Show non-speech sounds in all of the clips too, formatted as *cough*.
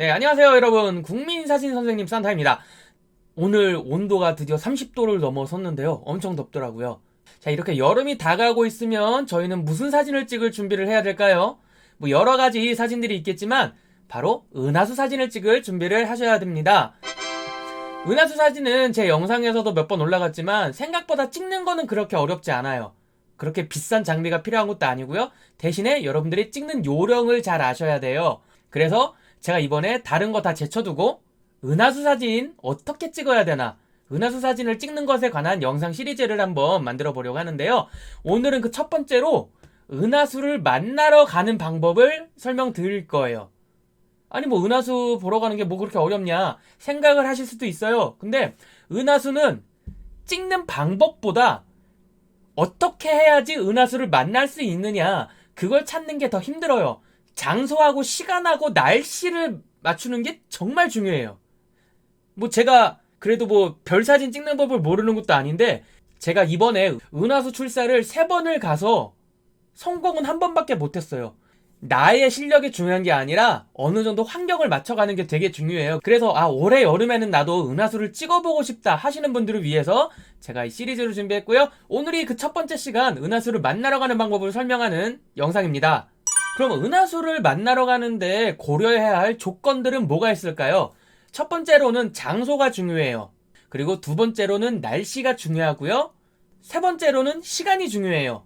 네, 안녕하세요, 여러분. 국민사진 선생님 산타입니다. 오늘 온도가 드디어 30도를 넘어섰는데요. 엄청 덥더라고요. 자, 이렇게 여름이 다가오고 있으면 저희는 무슨 사진을 찍을 준비를 해야 될까요? 뭐 여러 가지 사진들이 있겠지만 바로 은하수 사진을 찍을 준비를 하셔야 됩니다. 은하수 사진은 제 영상에서도 몇 번 올라갔지만 생각보다 찍는 거는 그렇게 어렵지 않아요. 그렇게 비싼 장비가 필요한 것도 아니고요. 대신에 여러분들이 찍는 요령을 잘 아셔야 돼요. 그래서 제가 이번에 다른 거 다 제쳐두고 은하수 사진 어떻게 찍어야 되나 은하수 사진을 찍는 것에 관한 영상 시리즈를 한번 만들어 보려고 하는데요. 오늘은 그 첫 번째로 은하수를 만나러 가는 방법을 설명드릴 거예요. 아니 뭐 은하수 보러 가는 게 뭐 그렇게 어렵냐 생각을 하실 수도 있어요. 근데 은하수는 찍는 방법보다 어떻게 해야지 은하수를 만날 수 있느냐 그걸 찾는 게 더 힘들어요. 장소하고 시간하고 날씨를 맞추는 게 정말 중요해요. 뭐 제가 그래도 뭐 별 사진 찍는 법을 모르는 것도 아닌데 제가 이번에 은하수 출사를 세 번을 가서 성공은 한 번밖에 못했어요. 나의 실력이 중요한 게 아니라 어느 정도 환경을 맞춰가는 게 되게 중요해요. 그래서 아 올해 여름에는 나도 은하수를 찍어보고 싶다 하시는 분들을 위해서 제가 이 시리즈를 준비했고요. 오늘이 그 첫 번째 시간 은하수를 만나러 가는 방법을 설명하는 영상입니다. 그럼 은하수를 만나러 가는데 고려해야 할 조건들은 뭐가 있을까요? 첫 번째로는 장소가 중요해요. 그리고 두 번째로는 날씨가 중요하고요. 세 번째로는 시간이 중요해요.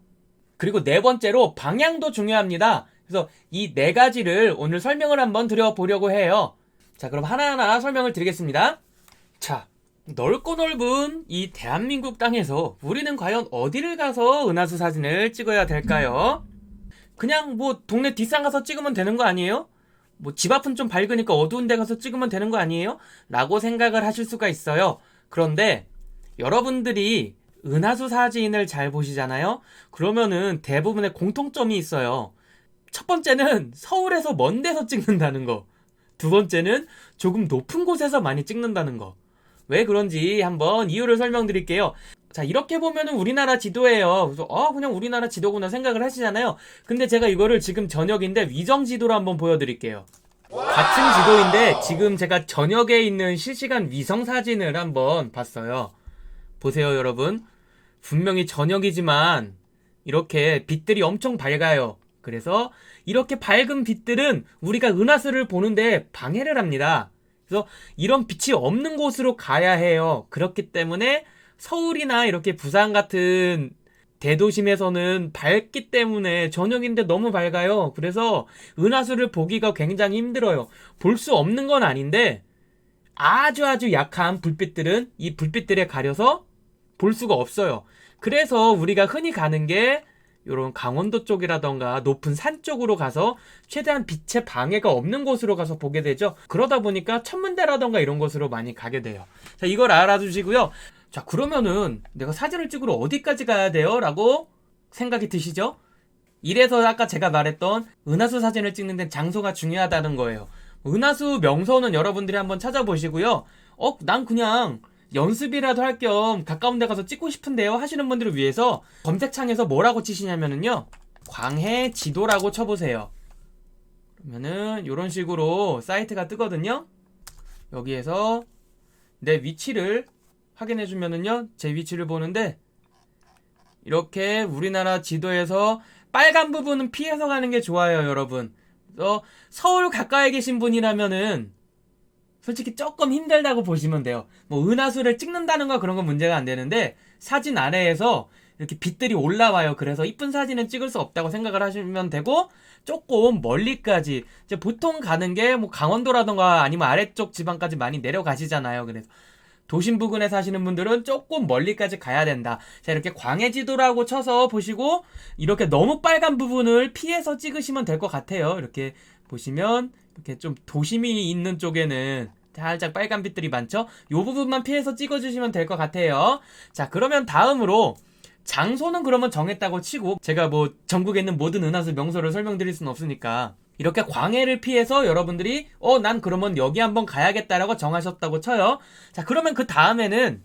그리고 네 번째로 방향도 중요합니다. 그래서 이 네 가지를 오늘 설명을 한번 드려보려고 해요. 자, 그럼 하나하나 설명을 드리겠습니다. 자, 넓고 넓은 이 대한민국 땅에서 우리는 과연 어디를 가서 은하수 사진을 찍어야 될까요? 그냥 뭐 동네 뒷산 가서 찍으면 되는 거 아니에요? 뭐 집 앞은 좀 밝으니까 어두운 데 가서 찍으면 되는 거 아니에요? 라고 생각을 하실 수가 있어요. 그런데 여러분들이 은하수 사진을 잘 보시잖아요? 그러면은 대부분의 공통점이 있어요. 첫 번째는 서울에서 먼 데서 찍는다는 거. 두 번째는 조금 높은 곳에서 많이 찍는다는 거. 왜 그런지 한번 이유를 설명드릴게요. 자, 이렇게 보면은 우리나라 지도예요. 그래서, 어, 그냥 우리나라 지도구나 생각을 하시잖아요. 근데 제가 이거를 지금 저녁인데 위정 지도로 한번 보여드릴게요. 같은 지도인데 지금 제가 저녁에 있는 실시간 위성 사진을 한번 봤어요. 보세요, 여러분. 분명히 저녁이지만 이렇게 빛들이 엄청 밝아요. 그래서 이렇게 밝은 빛들은 우리가 은하수를 보는데 방해를 합니다. 그래서 이런 빛이 없는 곳으로 가야 해요. 그렇기 때문에 서울이나 이렇게 부산 같은 대도심에서는 밝기 때문에 저녁인데 너무 밝아요. 그래서 은하수를 보기가 굉장히 힘들어요. 볼 수 없는 건 아닌데 아주 아주 약한 불빛들은 이 불빛들에 가려서 볼 수가 없어요. 그래서 우리가 흔히 가는 게 이런 강원도 쪽이라던가 높은 산 쪽으로 가서 최대한 빛의 방해가 없는 곳으로 가서 보게 되죠. 그러다 보니까 천문대라던가 이런 곳으로 많이 가게 돼요. 자, 이걸 알아두시고요. 자, 그러면은 내가 사진을 찍으러 어디까지 가야 돼요? 라고 생각이 드시죠? 이래서 아까 제가 말했던 은하수 사진을 찍는 데 장소가 중요하다는 거예요. 은하수 명소는 여러분들이 한번 찾아보시고요. 어, 난 그냥 연습이라도 할 겸 가까운 데 가서 찍고 싶은데요 하시는 분들을 위해서 검색창에서 뭐라고 치시냐면은요 광해 지도라고 쳐보세요 그러면은 이런 식으로 사이트가 뜨거든요 여기에서 내 위치를 확인해 주면은요 제 위치를 보는데 이렇게 우리나라 지도에서 빨간 부분은 피해서 가는 게 좋아요 여러분 그래서 서울 가까이 계신 분이라면은 솔직히 조금 힘들다고 보시면 돼요. 뭐 은하수를 찍는다는 거 그런 건 문제가 안 되는데 사진 아래에서 이렇게 빛들이 올라와요. 그래서 이쁜 사진은 찍을 수 없다고 생각을 하시면 되고 조금 멀리까지 이제 보통 가는 게 뭐 강원도라던가 아니면 아래쪽 지방까지 많이 내려가시잖아요. 그래서 도심 부근에 사시는 분들은 조금 멀리까지 가야 된다. 자, 이렇게 광해 지도라고 쳐서 보시고 이렇게 너무 빨간 부분을 피해서 찍으시면 될 것 같아요. 이렇게 보시면 이렇게 좀 도심이 있는 쪽에는 살짝 빨간 빛들이 많죠? 요 부분만 피해서 찍어주시면 될 것 같아요. 자, 그러면 다음으로 장소는 그러면 정했다고 치고 제가 뭐 전국에 있는 모든 은하수 명소를 설명드릴 수는 없으니까 이렇게 광해를 피해서 여러분들이 어 난 그러면 여기 한번 가야겠다라고 정하셨다고 쳐요. 자, 그러면 그 다음에는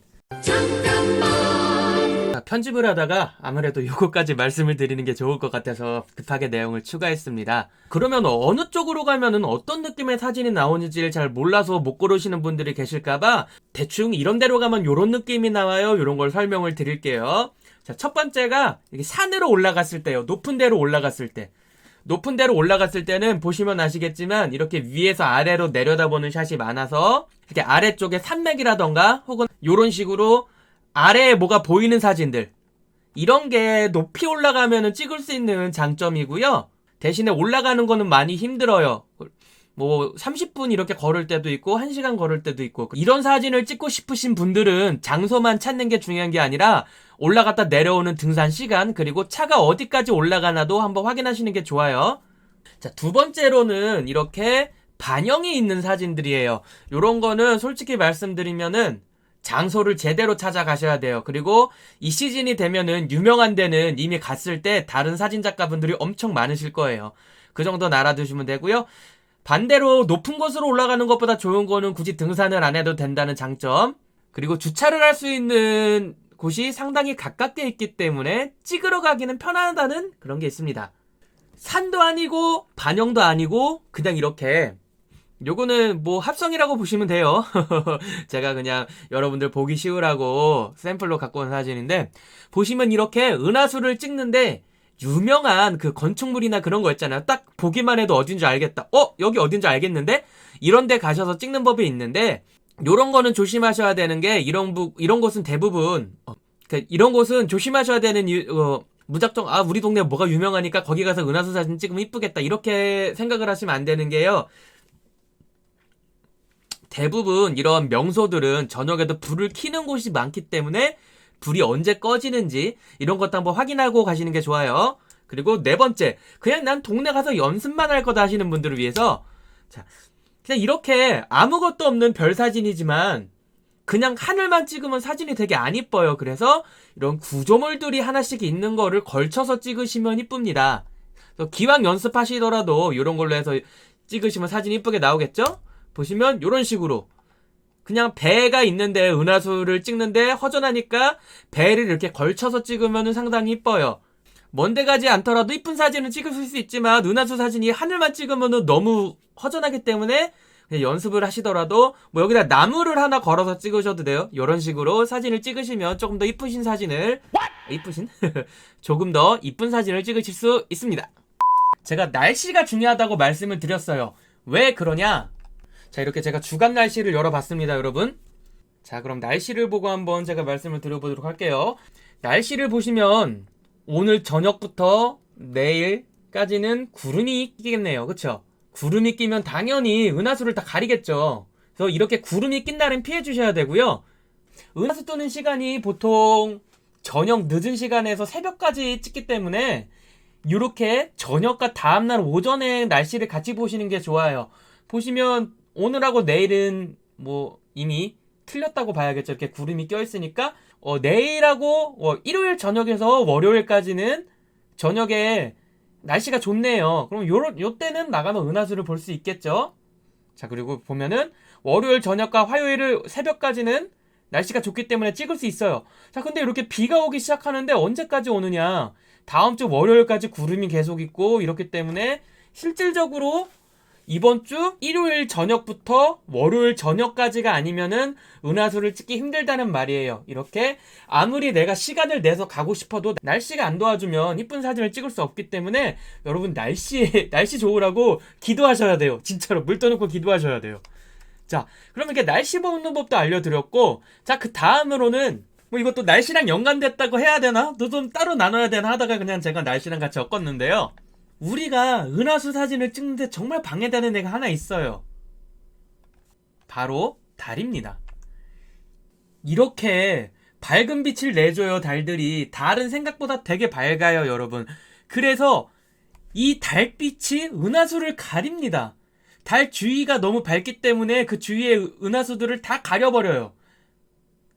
자, 편집을 하다가 아무래도 요거까지 말씀을 드리는 게 좋을 것 같아서 급하게 내용을 추가했습니다. 그러면 어느 쪽으로 가면은 어떤 느낌의 사진이 나오는지를 잘 몰라서 못 고르시는 분들이 계실까봐 대충 이런 데로 가면 요런 느낌이 나와요. 요런 걸 설명을 드릴게요. 자, 첫 번째가 산으로 올라갔을 때요. 높은 데로 올라갔을 때. 높은 데로 올라갔을 때는 보시면 아시겠지만 이렇게 위에서 아래로 내려다보는 샷이 많아서 이렇게 아래쪽에 산맥이라던가 혹은 요런 식으로 아래에 뭐가 보이는 사진들 이런 게 높이 올라가면은 찍을 수 있는 장점이고요. 대신에 올라가는 거는 많이 힘들어요. 뭐 30분 이렇게 걸을 때도 있고 1시간 걸을 때도 있고 이런 사진을 찍고 싶으신 분들은 장소만 찾는 게 중요한 게 아니라 올라갔다 내려오는 등산 시간 그리고 차가 어디까지 올라가나도 한번 확인하시는 게 좋아요. 자, 두 번째로는 이렇게 반영이 있는 사진들이에요. 요런 거는 솔직히 말씀드리면은 장소를 제대로 찾아가셔야 돼요. 그리고 이 시즌이 되면은 유명한 데는 이미 갔을 때 다른 사진 작가분들이 엄청 많으실 거예요. 그 정도 알아두시면 되고요. 반대로 높은 곳으로 올라가는 것보다 좋은 거는 굳이 등산을 안 해도 된다는 장점. 그리고 주차를 할 수 있는 곳이 상당히 가깝게 있기 때문에 찍으러 가기는 편하다는 그런 게 있습니다. 산도 아니고 반영도 아니고 그냥 이렇게 요거는 뭐 합성이라고 보시면 돼요. *laughs* 제가 그냥 여러분들 보기 쉬우라고 샘플로 갖고 온 사진인데 보시면 이렇게 은하수를 찍는데 유명한 그 건축물이나 그런 거 있잖아요. 딱 보기만 해도 어딘지 알겠다. 어? 여기 어딘지 알겠는데? 이런 데 가셔서 찍는 법이 있는데 요런 거는 조심하셔야 되는 게 이런 부, 이런 곳은 대부분 어, 그 이런 곳은 조심하셔야 되는 이유, 어, 무작정 아 우리 동네 뭐가 유명하니까 거기 가서 은하수 사진 찍으면 이쁘겠다 이렇게 생각을 하시면 안 되는 게요. 대부분 이런 명소들은 저녁에도 불을 켜는 곳이 많기 때문에 불이 언제 꺼지는지 이런 것도 한번 확인하고 가시는 게 좋아요. 그리고 네 번째, 그냥 난 동네 가서 연습만 할 거다 하시는 분들을 위해서 자, 그냥 이렇게 아무것도 없는 별 사진이지만 그냥 하늘만 찍으면 사진이 되게 안 이뻐요. 그래서 이런 구조물들이 하나씩 있는 거를 걸쳐서 찍으시면 이쁩니다. 기왕 연습하시더라도 이런 걸로 해서 찍으시면 사진 이쁘게 나오겠죠? 보시면 이런 식으로 그냥 배가 있는데 은하수를 찍는데 허전하니까 배를 이렇게 걸쳐서 찍으면 상당히 이뻐요. 먼데 가지 않더라도 이쁜 사진은 찍을 수 있지만 은하수 사진이 하늘만 찍으면 너무 허전하기 때문에 연습을 하시더라도 뭐 여기다 나무를 하나 걸어서 찍으셔도 돼요. 이런 식으로 사진을 찍으시면 조금 더 이쁘신 사진을 이쁘신 *laughs* 조금 더 이쁜 사진을 찍으실 수 있습니다. 제가 날씨가 중요하다고 말씀을 드렸어요. 왜 그러냐? 자, 이렇게 제가 주간 날씨를 열어봤습니다, 여러분. 자, 그럼 날씨를 보고 한번 제가 말씀을 드려보도록 할게요. 날씨를 보시면 오늘 저녁부터 내일까지는 구름이 끼겠네요. 그쵸? 구름이 끼면 당연히 은하수를 다 가리겠죠. 그래서 이렇게 구름이 낀 날은 피해 주셔야 되고요. 은하수 뜨는 시간이 보통 저녁 늦은 시간에서 새벽까지 찍기 때문에 이렇게 저녁과 다음날 오전에 날씨를 같이 보시는 게 좋아요. 보시면 오늘하고 내일은 뭐 이미 틀렸다고 봐야겠죠. 이렇게 구름이 껴있으니까 어, 내일하고 어, 일요일 저녁에서 월요일까지는 저녁에 날씨가 좋네요. 그럼 요, 요 때는 나가면 은하수를 볼 수 있겠죠. 자 그리고 보면은 월요일 저녁과 화요일 새벽까지는 날씨가 좋기 때문에 찍을 수 있어요. 자 근데 이렇게 비가 오기 시작하는데 언제까지 오느냐? 다음 주 월요일까지 구름이 계속 있고 이렇기 때문에 실질적으로 이번 주 일요일 저녁부터 월요일 저녁까지가 아니면은 은하수를 찍기 힘들다는 말이에요. 이렇게 아무리 내가 시간을 내서 가고 싶어도 날씨가 안 도와주면 이쁜 사진을 찍을 수 없기 때문에 여러분 날씨 *laughs* 날씨 좋으라고 기도하셔야 돼요. 진짜로 물 떠놓고 기도하셔야 돼요. 자, 그럼 이렇게 날씨 보는 법도 알려드렸고, 자, 그 다음으로는 뭐 이것도 날씨랑 연관됐다고 해야 되나? 또 좀 따로 나눠야 되나 하다가 그냥 제가 날씨랑 같이 엮었는데요. 우리가 은하수 사진을 찍는데 정말 방해되는 애가 하나 있어요. 바로 달입니다. 이렇게 밝은 빛을 내줘요, 달들이. 달은 생각보다 되게 밝아요, 여러분. 그래서 이 달빛이 은하수를 가립니다. 달 주위가 너무 밝기 때문에 그 주위의 은하수들을 다 가려버려요.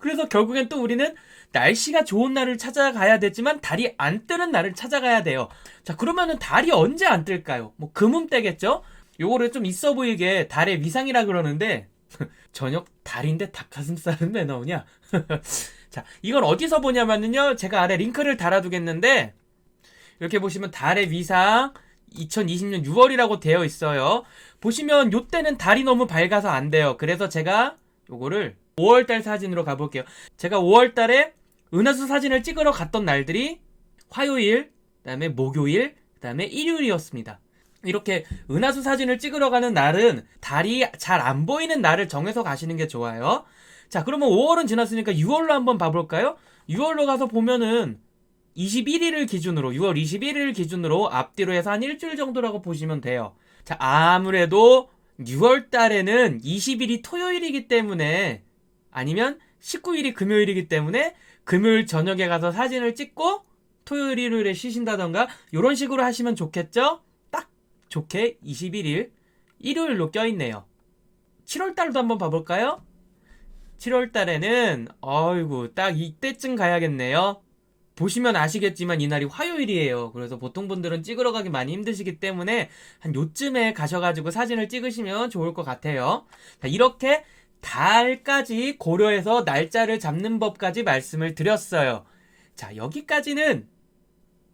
그래서 결국엔 또 우리는 날씨가 좋은 날을 찾아가야 되지만 달이 안 뜨는 날을 찾아가야 돼요. 자, 그러면은 달이 언제 안 뜰까요? 뭐 금음 때겠죠? 요거를 좀 있어 보이게 달의 위상이라 그러는데 *laughs* 저녁 달인데 닭가슴살은 왜 나오냐? *laughs* 자, 이건 어디서 보냐면요. 제가 아래 링크를 달아두겠는데, 이렇게 보시면 달의 위상 2020년 6월이라고 되어 있어요. 보시면 요때는 달이 너무 밝아서 안 돼요. 그래서 제가 요거를 5월달 사진으로 가볼게요. 제가 5월달에 은하수 사진을 찍으러 갔던 날들이 화요일, 그다음에 목요일, 그다음에 일요일이었습니다. 이렇게 은하수 사진을 찍으러 가는 날은 달이 잘 안 보이는 날을 정해서 가시는 게 좋아요. 자, 그러면 5월은 지났으니까 6월로 한번 봐볼까요? 6월로 가서 보면은 21일을 기준으로, 6월 21일 기준으로 앞뒤로 해서 한 일주일 정도라고 보시면 돼요. 자, 아무래도 6월 달에는 20일이 토요일이기 때문에 아니면 19일이 금요일이기 때문에 금요일 저녁에 가서 사진을 찍고 토요일, 일요일에 쉬신다던가 이런 식으로 하시면 좋겠죠? 딱 좋게 21일 일요일로 껴있네요. 7월 달도 한번 봐볼까요? 7월 달에는 어이구 딱 이때쯤 가야겠네요. 보시면 아시겠지만 이날이 화요일이에요. 그래서 보통 분들은 찍으러 가기 많이 힘드시기 때문에 한 요쯤에 가셔가지고 사진을 찍으시면 좋을 것 같아요. 자, 이렇게 달까지 고려해서 날짜를 잡는 법까지 말씀을 드렸어요. 자, 여기까지는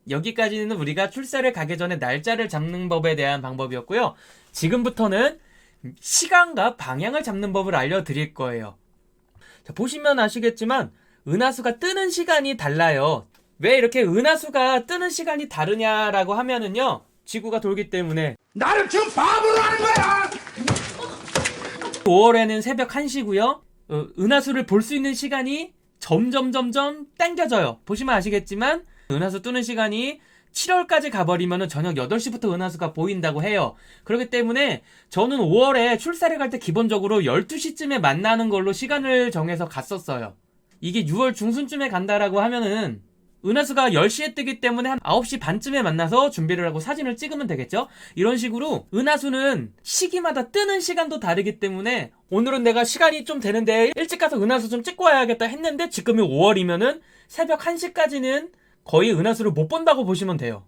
여기까지는 우리가 출사를 가기 전에 날짜를 잡는 법에 대한 방법이었고요. 지금부터는 시간과 방향을 잡는 법을 알려드릴 거예요. 자, 보시면 아시겠지만 은하수가 뜨는 시간이 달라요. 왜 이렇게 은하수가 뜨는 시간이 다르냐라고 하면은요. 지구가 돌기 때문에 나를 지금 바보로 하는 거야! 5월에는 새벽 1시고요. 어, 은하수를 볼 수 있는 시간이 점점 점점 당겨져요. 보시면 아시겠지만 은하수 뜨는 시간이 7월까지 가버리면 저녁 8시부터 은하수가 보인다고 해요. 그렇기 때문에 저는 5월에 출사를 갈 때 기본적으로 12시쯤에 만나는 걸로 시간을 정해서 갔었어요. 이게 6월 중순쯤에 간다라고 하면은 은하수가 10시에 뜨기 때문에 한 9시 반쯤에 만나서 준비를 하고 사진을 찍으면 되겠죠? 이런 식으로 은하수는 시기마다 뜨는 시간도 다르기 때문에 오늘은 내가 시간이 좀 되는데 일찍 가서 은하수 좀 찍고 와야겠다 했는데 지금이 5월이면은 새벽 1시까지는 거의 은하수를 못 본다고 보시면 돼요.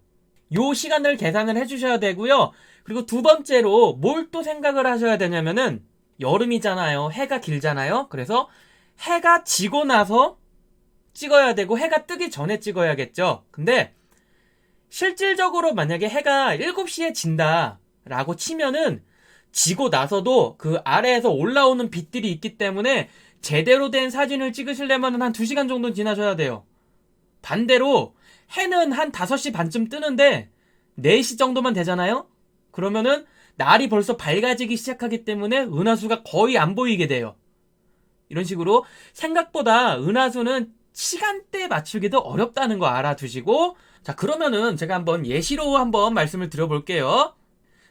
요 시간을 계산을 해주셔야 되고요. 그리고 두 번째로 뭘 또 생각을 하셔야 되냐면은 여름이잖아요. 해가 길잖아요. 그래서 해가 지고 나서 찍어야 되고 해가 뜨기 전에 찍어야겠죠. 근데 실질적으로 만약에 해가 7시에 진다 라고 치면은 지고 나서도 그 아래에서 올라오는 빛들이 있기 때문에 제대로 된 사진을 찍으시려면 한 2시간 정도 지나셔야 돼요. 반대로 해는 한 5시 반쯤 뜨는데 4시 정도만 되잖아요? 그러면은 날이 벌써 밝아지기 시작하기 때문에 은하수가 거의 안 보이게 돼요. 이런 식으로 생각보다 은하수는 시간대 맞추기도 어렵다는 거 알아두시고 자 그러면은 제가 한번 예시로 한번 말씀을 드려볼게요.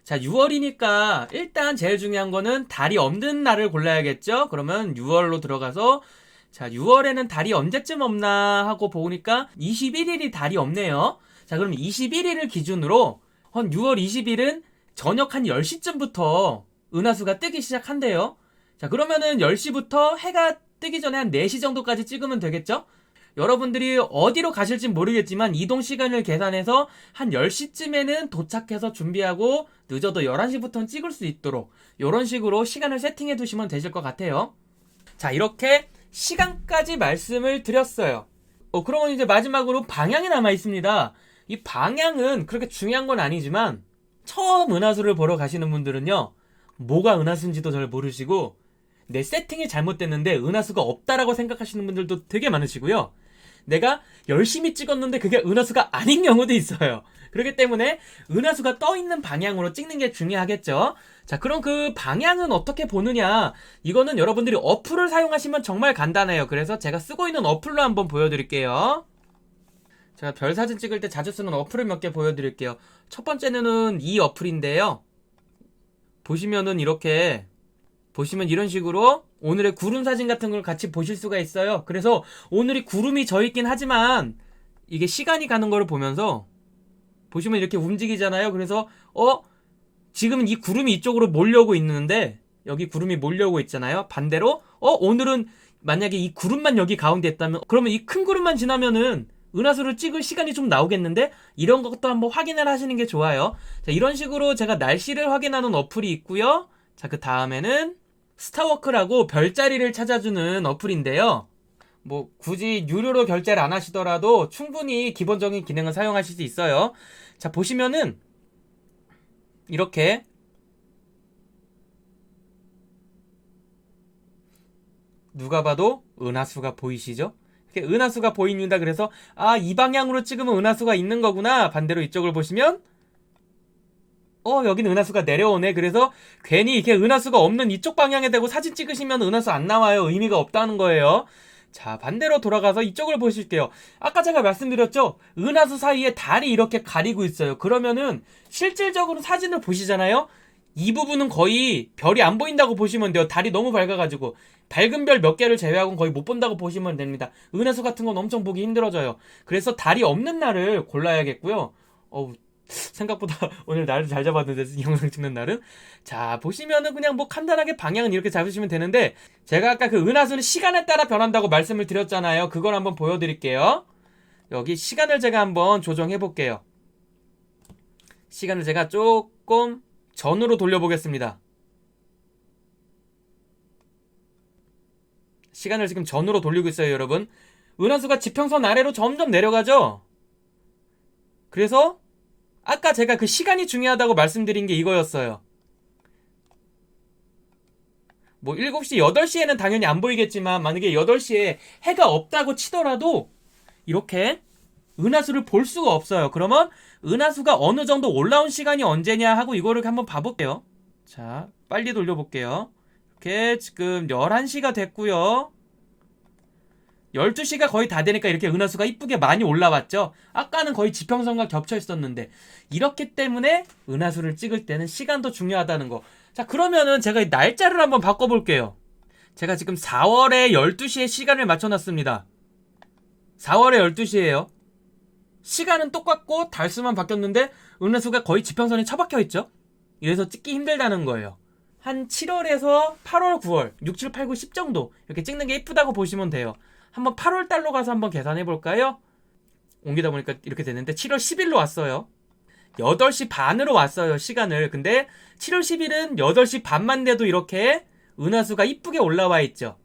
자 6월이니까 일단 제일 중요한 거는 달이 없는 날을 골라야겠죠. 그러면 6월로 들어가서 자 6월에는 달이 언제쯤 없나 하고 보니까 21일이 달이 없네요. 자 그럼 21일을 기준으로 한 6월 20일은 저녁 한 10시쯤부터 은하수가 뜨기 시작한대요. 자, 그러면은 10시부터 해가 뜨기 전에 한 4시 정도까지 찍으면 되겠죠? 여러분들이 어디로 가실진 모르겠지만 이동 시간을 계산해서 한 10시쯤에는 도착해서 준비하고 늦어도 11시부터는 찍을 수 있도록 이런 식으로 시간을 세팅해 두시면 되실 것 같아요. 자, 이렇게 시간까지 말씀을 드렸어요. 어, 그러면 이제 마지막으로 방향이 남아 있습니다. 이 방향은 그렇게 중요한 건 아니지만 처음 은하수를 보러 가시는 분들은요. 뭐가 은하수인지도 잘 모르시고 내 세팅이 잘못됐는데 은하수가 없다라고 생각하시는 분들도 되게 많으시고요. 내가 열심히 찍었는데 그게 은하수가 아닌 경우도 있어요. 그렇기 때문에 은하수가 떠 있는 방향으로 찍는 게 중요하겠죠. 자, 그럼 그 방향은 어떻게 보느냐? 이거는 여러분들이 어플을 사용하시면 정말 간단해요. 그래서 제가 쓰고 있는 어플로 한번 보여드릴게요. 제가 별 사진 찍을 때 자주 쓰는 어플을 몇 개 보여드릴게요. 첫 번째는 이 어플인데요. 보시면은 이렇게 보시면 이런 식으로 오늘의 구름 사진 같은 걸 같이 보실 수가 있어요. 그래서 오늘이 구름이 져 있긴 하지만 이게 시간이 가는 거를 보면서 보시면 이렇게 움직이잖아요. 그래서 어 지금 이 구름이 이쪽으로 몰려오고 있는데 여기 구름이 몰려오고 있잖아요. 반대로 어 오늘은 만약에 이 구름만 여기 가운데 있다면 그러면 이 큰 구름만 지나면은 은하수를 찍을 시간이 좀 나오겠는데 이런 것도 한번 확인을 하시는 게 좋아요. 자, 이런 식으로 제가 날씨를 확인하는 어플이 있고요. 자, 그 다음에는 스타워크라고 별자리를 찾아주는 어플인데요. 뭐 굳이 유료로 결제를 안 하시더라도 충분히 기본적인 기능을 사용하실 수 있어요. 자, 보시면은 이렇게 누가 봐도 은하수가 보이시죠? 이렇게 은하수가 보입니다. 그래서 아, 이 방향으로 찍으면 은하수가 있는 거구나. 반대로 이쪽을 보시면 어, 여기는 은하수가 내려오네. 그래서 괜히 이렇게 은하수가 없는 이쪽 방향에 대고 사진 찍으시면 은하수 안 나와요. 의미가 없다는 거예요. 자, 반대로 돌아가서 이쪽을 보실게요. 아까 제가 말씀드렸죠? 은하수 사이에 달이 이렇게 가리고 있어요. 그러면은 실질적으로 사진을 보시잖아요? 이 부분은 거의 별이 안 보인다고 보시면 돼요. 달이 너무 밝아가지고. 밝은 별 몇 개를 제외하고는 거의 못 본다고 보시면 됩니다. 은하수 같은 건 엄청 보기 힘들어져요. 그래서 달이 없는 날을 골라야겠고요. 어우, 생각보다 *laughs* 오늘 날을 잘 잡았는데 이 영상 찍는 날은? 자 보시면은 그냥 뭐 간단하게 방향은 이렇게 잡으시면 되는데 제가 아까 그 은하수는 시간에 따라 변한다고 말씀을 드렸잖아요. 그걸 한번 보여드릴게요. 여기 시간을 제가 한번 조정해 볼게요. 시간을 제가 조금 전으로 돌려보겠습니다. 시간을 지금 전으로 돌리고 있어요 여러분. 은하수가 지평선 아래로 점점 내려가죠? 그래서 아까 제가 그 시간이 중요하다고 말씀드린 게 이거였어요. 뭐 7시, 8시에는 당연히 안 보이겠지만 만약에 8시에 해가 없다고 치더라도 이렇게 은하수를 볼 수가 없어요. 그러면 은하수가 어느 정도 올라온 시간이 언제냐 하고 이거를 한번 봐볼게요. 자, 빨리 돌려볼게요. 이렇게 지금 11시가 됐고요. 12시가 거의 다 되니까 이렇게 은하수가 이쁘게 많이 올라왔죠. 아까는 거의 지평선과 겹쳐 있었는데 이렇기 때문에 은하수를 찍을 때는 시간도 중요하다는 거. 자, 그러면은 제가 이 날짜를 한번 바꿔 볼게요. 제가 지금 4월에 12시에 시간을 맞춰 놨습니다. 4월에 12시예요. 시간은 똑같고 달수만 바뀌었는데 은하수가 거의 지평선에 처박혀 있죠. 이래서 찍기 힘들다는 거예요. 한 7월에서 8월, 9월, 6, 7, 8, 9, 10 정도 이렇게 찍는 게 이쁘다고 보시면 돼요. 한번 8월 달로 가서 한번 계산해 볼까요? 옮기다 보니까 이렇게 됐는데 7월 10일로 왔어요. 8시 반으로 왔어요, 시간을. 근데 7월 10일은 8시 반만 돼도 이렇게 은하수가 이쁘게 올라와 있죠.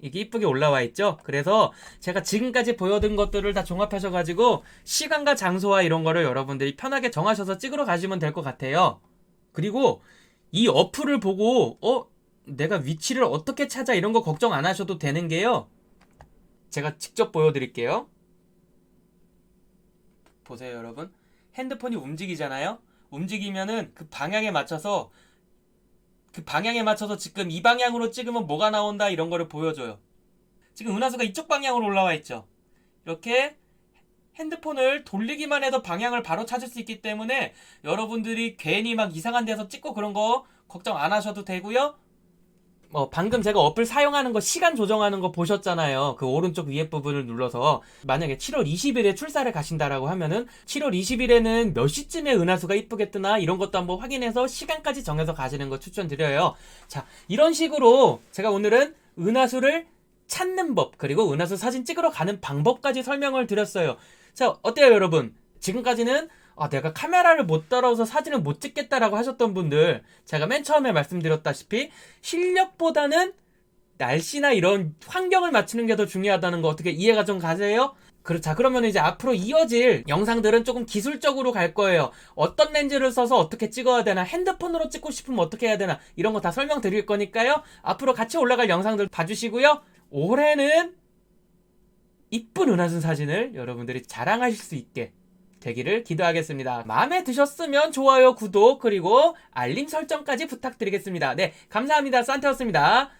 이게 이쁘게 올라와 있죠. 그래서 제가 지금까지 보여준 것들을 다 종합하셔가지고 시간과 장소와 이런 거를 여러분들이 편하게 정하셔서 찍으러 가시면 될 것 같아요. 그리고 이 어플을 보고 어 내가 위치를 어떻게 찾아 이런 거 걱정 안 하셔도 되는 게요. 제가 직접 보여드릴게요. 보세요, 여러분. 핸드폰이 움직이잖아요. 움직이면은 그 방향에 맞춰서 그 방향에 맞춰서 지금 이 방향으로 찍으면 뭐가 나온다 이런 거를 보여줘요. 지금 은하수가 이쪽 방향으로 올라와 있죠. 이렇게 핸드폰을 돌리기만 해도 방향을 바로 찾을 수 있기 때문에 여러분들이 괜히 막 이상한 데서 찍고 그런 거 걱정 안 하셔도 되고요. 어, 방금 제가 어플 사용하는 거 시간 조정하는 거 보셨잖아요. 그 오른쪽 위에 부분을 눌러서 만약에 7월 20일에 출사를 가신다라고 하면은 7월 20일에는 몇 시쯤에 은하수가 이쁘게 뜨나 이런 것도 한번 확인해서 시간까지 정해서 가시는 거 추천드려요. 자, 이런 식으로 제가 오늘은 은하수를 찾는 법 그리고 은하수 사진 찍으러 가는 방법까지 설명을 드렸어요. 자, 어때요, 여러분? 지금까지는 아, 내가 카메라를 못 따라서 사진을 못 찍겠다라고 하셨던 분들, 제가 맨 처음에 말씀드렸다시피 실력보다는 날씨나 이런 환경을 맞추는 게 더 중요하다는 거 어떻게 이해가 좀 가세요? 그렇 자 그러면 이제 앞으로 이어질 영상들은 조금 기술적으로 갈 거예요. 어떤 렌즈를 써서 어떻게 찍어야 되나, 핸드폰으로 찍고 싶으면 어떻게 해야 되나 이런 거 다 설명드릴 거니까요. 앞으로 같이 올라갈 영상들 봐주시고요. 올해는 이쁜 은하수 사진을 여러분들이 자랑하실 수 있게 되기를 기도하겠습니다. 마음에 드셨으면 좋아요, 구독, 그리고 알림 설정까지 부탁드리겠습니다. 네, 감사합니다. 산타였습니다.